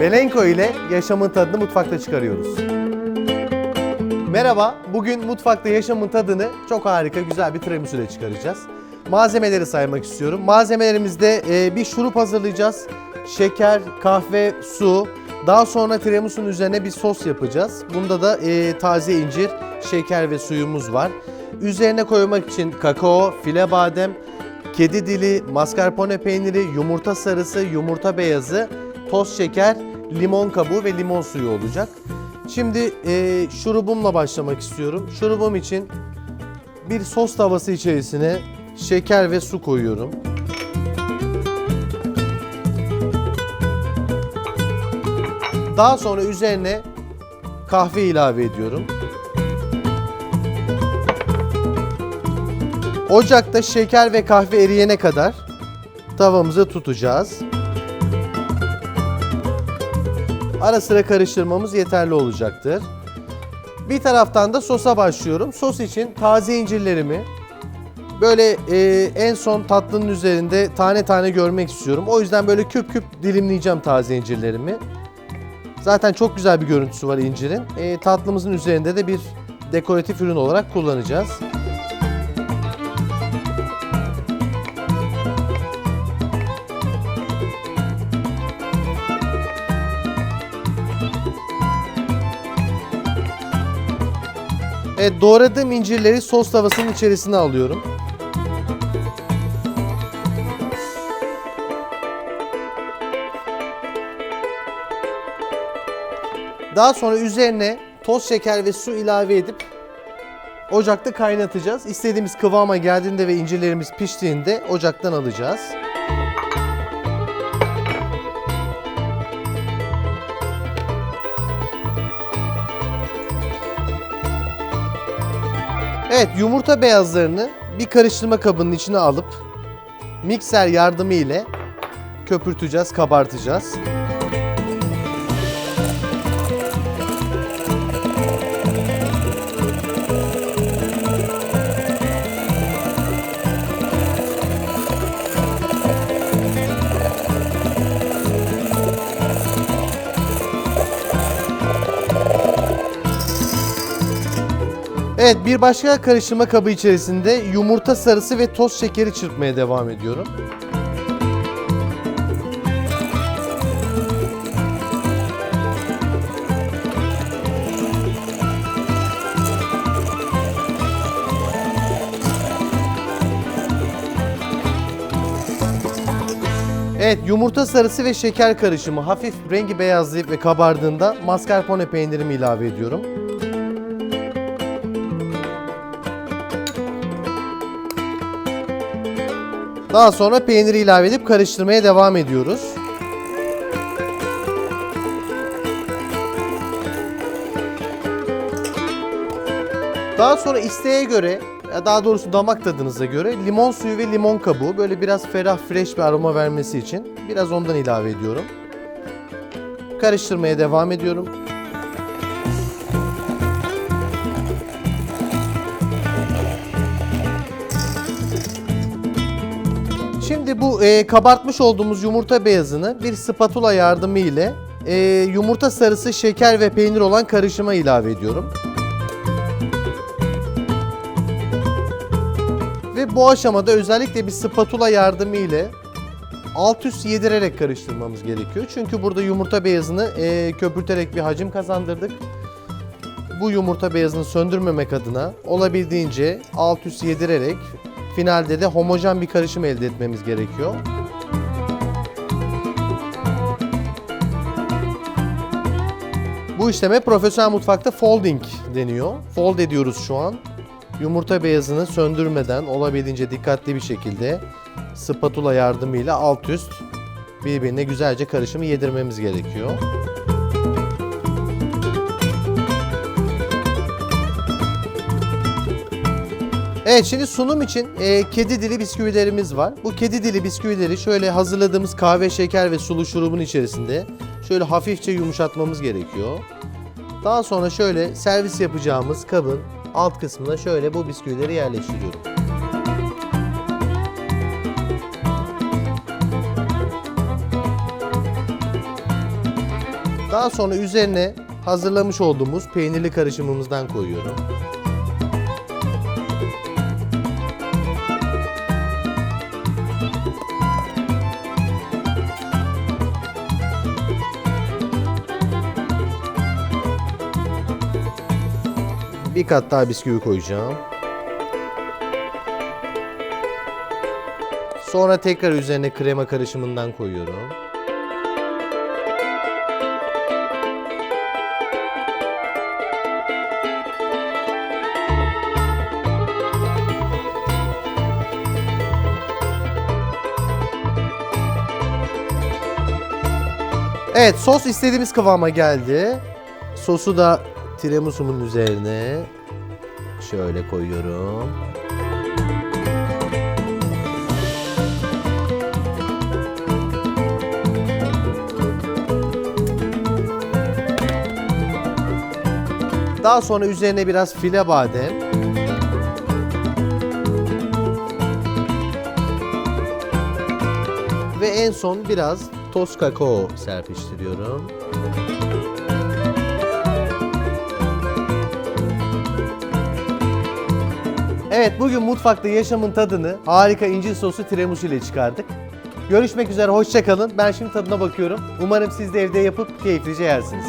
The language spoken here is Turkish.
Belenko ile yaşamın tadını mutfakta çıkarıyoruz. Merhaba, bugün mutfakta yaşamın tadını çok harika güzel bir tiramisu ile çıkaracağız. Malzemeleri saymak istiyorum. Malzemelerimizde e, bir şurup hazırlayacağız. Şeker, kahve, su. Daha sonra tiramisu'nun üzerine bir sos yapacağız. Bunda da e, taze incir, şeker ve suyumuz var. Üzerine koymak için kakao, file badem, kedi dili, mascarpone peyniri, yumurta sarısı, yumurta beyazı, toz şeker, limon kabuğu ve limon suyu olacak. Şimdi e, şurubumla başlamak istiyorum. Şurubum için bir sos tavası içerisine şeker ve su koyuyorum. Daha sonra üzerine kahve ilave ediyorum. Ocakta şeker ve kahve eriyene kadar tavamızı tutacağız. Ara sıra karıştırmamız yeterli olacaktır. Bir taraftan da sosa başlıyorum. Sos için taze incirlerimi böyle e, en son tatlının üzerinde tane tane görmek istiyorum. O yüzden böyle küp küp dilimleyeceğim taze incirlerimi. Zaten çok güzel bir görüntüsü var incirin. E, tatlımızın üzerinde de bir dekoratif ürün olarak kullanacağız. Evet, doğradığım incirleri sos tavasının içerisine alıyorum. Daha sonra üzerine toz şeker ve su ilave edip ocakta kaynatacağız. İstediğimiz kıvama geldiğinde ve incirlerimiz piştiğinde ocaktan alacağız. Evet yumurta beyazlarını bir karıştırma kabının içine alıp mikser yardımı ile köpürteceğiz, kabartacağız. Evet bir başka karıştırma kabı içerisinde yumurta sarısı ve toz şekeri çırpmaya devam ediyorum. Evet yumurta sarısı ve şeker karışımı hafif rengi beyazlayıp ve kabardığında mascarpone peynirimi ilave ediyorum. Daha sonra peyniri ilave edip karıştırmaya devam ediyoruz. Daha sonra isteğe göre, daha doğrusu damak tadınıza göre limon suyu ve limon kabuğu böyle biraz ferah fresh bir aroma vermesi için biraz ondan ilave ediyorum. Karıştırmaya devam ediyorum. Şimdi bu e, kabartmış olduğumuz yumurta beyazını bir spatula yardımı ile e, yumurta sarısı, şeker ve peynir olan karışıma ilave ediyorum. Ve bu aşamada özellikle bir spatula yardımı ile alt üst yedirerek karıştırmamız gerekiyor. Çünkü burada yumurta beyazını e, köpürterek bir hacim kazandırdık. Bu yumurta beyazını söndürmemek adına olabildiğince alt üst yedirerek finalde de homojen bir karışım elde etmemiz gerekiyor. Bu işleme profesyonel mutfakta folding deniyor. Fold ediyoruz şu an. Yumurta beyazını söndürmeden olabildiğince dikkatli bir şekilde spatula yardımıyla alt üst birbirine güzelce karışımı yedirmemiz gerekiyor. Evet şimdi sunum için e, kedi dili bisküvilerimiz var. Bu kedi dili bisküvileri şöyle hazırladığımız kahve, şeker ve sulu şurubun içerisinde şöyle hafifçe yumuşatmamız gerekiyor. Daha sonra şöyle servis yapacağımız kabın alt kısmına şöyle bu bisküvileri yerleştiriyorum. Daha sonra üzerine hazırlamış olduğumuz peynirli karışımımızdan koyuyorum. Bir kat daha bisküvi koyacağım. Sonra tekrar üzerine krema karışımından koyuyorum. Evet sos istediğimiz kıvama geldi. Sosu da tiramisu'mun üzerine şöyle koyuyorum. Daha sonra üzerine biraz file badem. Ve en son biraz toz kakao serpiştiriyorum. Evet bugün mutfakta yaşamın tadını harika incir soslu tiramisu ile çıkardık. Görüşmek üzere hoşça kalın. Ben şimdi tadına bakıyorum. Umarım siz de evde yapıp keyiflice yersiniz.